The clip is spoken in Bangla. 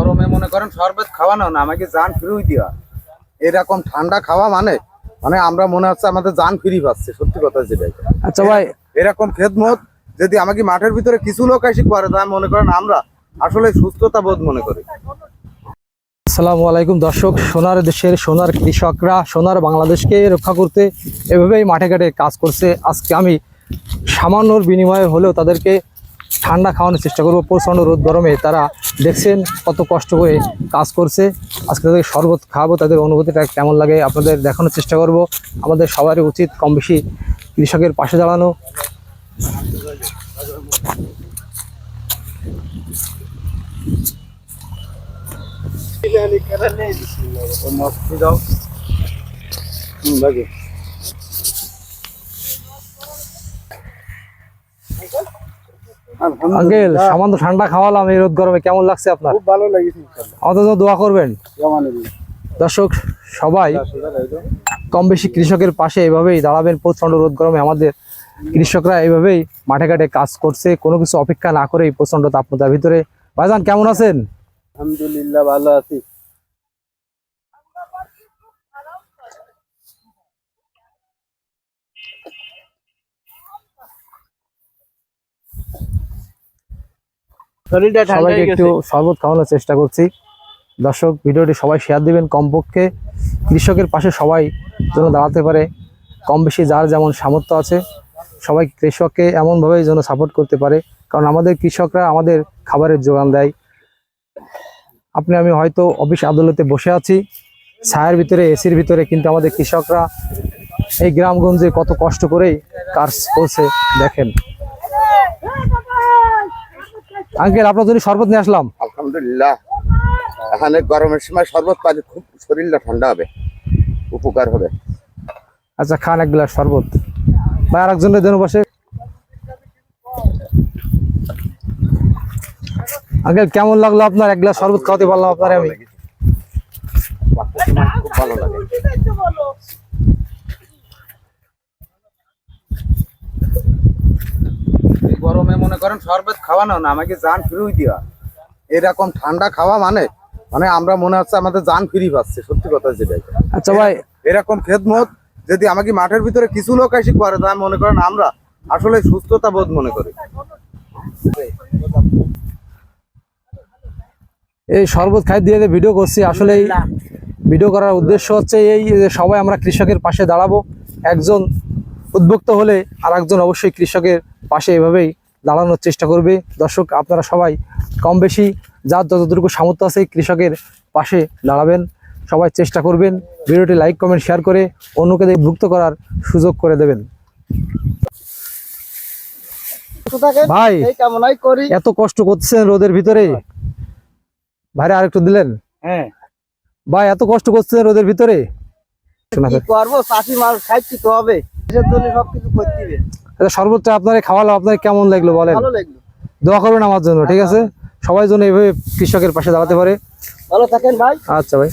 গরমে মনে করেন শরবত খাওয়ানো না আমাকে জান ফিরুই দেওয়া এরকম ঠান্ডা খাওয়া মানে? মানে আমরা মনে হচ্ছে আমাদের জান ফিরি পাচ্ছে সত্যি কথা যেটাই আচ্ছা ভাই। এরকম খেদমত যদি আমাকে মাঠের ভিতরে কিছু লোক এসে করে তাই মনে করেন আমরা আসলে সুস্থতা বোধ মনে করি। আসসালামু আলাইকুম দর্শক সোনার দেশের সোনার কৃষকরা সোনার বাংলাদেশকে রক্ষা করতে এভাবেই মাঠে ঘাটে কাজ করছে। আজকে আমি সামান্যর বিনিময়ে হলেও তাদেরকে ঠান্ডা খাওয়ানোর চেষ্টা করব। প্রচণ্ড রোদ গরমে তারা দেখছেন কত কষ্ট করে কাজ করছে। আজকে তাদের শরবত খাওয়াবো, তাদের অনুভূতিটা কেমন লাগে আপনাদের দেখানোর চেষ্টা করব। আমাদের সবারই উচিত কম বেশি কৃষকের পাশে দাঁড়ানো। আঙ্কেল সামান্য ঠান্ডা খাওয়ালাম এই রোদ গরমে কেমন লাগছে আপনার? খুব ভালো লাগছে আমাদের জন্য দোয়া করবেন। দর্শক সবাই কম বেশি কৃষকের পাশে এভাবেই দাঁড়াবেন প্রচণ্ড রোদ গরমে আমাদের কৃষকরা এইভাবেই মাঠে ঘাটে কাজ করছে কোনো কিছু অপেক্ষা না করেই প্রচণ্ড তাপমাত্রার ভিতরে। ভাইজান কেমন আছেন? আলহামদুলিল্লাহ ভালো আছি। সবাইকে একটু শরবত খাওয়ানোর চেষ্টা করছি। দর্শক ভিডিওটি সবাই শেয়ার দিবেন কমপক্ষে। কৃষকের পাশে সবাই যেন দাঁড়াতে পারে। কম বেশি যার যেমন সামর্থ্য আছে সবাই কৃষককে এমনভাবেই যেন সাপোর্ট করতে পারে। কারণ আমাদের কৃষকরা আমাদের খাবারের যোগান দেয়। আপনি আমি হয়তো অফিস আদালতে বসে আছি। ছায়ের ভিতরে এসির ভিতরে কিন্তু আমাদের কৃষকরা এই গ্রামগঞ্জে কত কষ্ট করেই কাজ করছে দেখেন। আঙ্কেল আপনার জন্য শরবত নিয়ে আসলাম। আলহামদুলিল্লাহ। এখানে গরমের সময় শরবত পানি খুব শরীরটা ঠান্ডা হবে উপকার হবে। আচ্ছা খান এক গ্লাস শরবত। ভাই আর একজনের জন্য বসে। আঙ্কেল কেমন লাগল আপনার এক গ্লাস শরবত খাওয়াতে পারলাম আপনার আমি খুব ভালো লাগে এই গরমে মনে করেন শরবত খাওয়ানো না আমাকে জান ফিরুই দেওয়া এরকম ঠান্ডা খাওয়া মানে? মানে আমরা মনে হচ্ছে আমাদের জান ফিরি পাচ্ছে সত্যি কথা যেটাই আচ্ছা ভাই। এরকম খেদমত যদি আমাকে মাঠের ভিতরে কিছু লোক এসে করে তাই মনে করেন আমরা আসলে সুস্থতা বোধ মনে করি। এই শরবত খাই দিয়ে যে ভিডিও করছি আসলে ভিডিও করার উদ্দেশ্য হচ্ছে এই যে সবাই আমরা কৃষকের পাশে দাঁড়াবো। একজন উদ্বুক্ত হলে আর একজন অবশ্যই কৃষকের পাশে এভাবেই দাঁড়ানোর চেষ্টা করবে। দর্শক আপনারা সবাই কম বেশি যার যতটুকু সামর্থ্য আছে কৃষকের পাশে দাঁড়াবেন। সবাই চেষ্টা করবেন ভিডিওটি লাইক কমেন্ট শেয়ার করে অন্যকে ভুক্ত করার সুযোগ করে দেবেন। ভাই এত কষ্ট করছেন রোদের ভিতরে। ভাইরা আরেকটু দিলেন? হ্যাঁ। ভাই এত কষ্ট করছেন রোদের ভিতরে। কি করব? চাষি মাল খাইছি তো হবে। আচ্ছা সর্বোচ্চ আপনারা খাওয়ালো আপনার কেমন লাগল বলেন? দোয়া করবেন আমার জন্য ঠিক আছে? সবাই জন্য এইভাবে কৃষকের পাশে দাঁড়াতে পারে। ভালো থাকেন ভাই। আচ্ছা ভাই।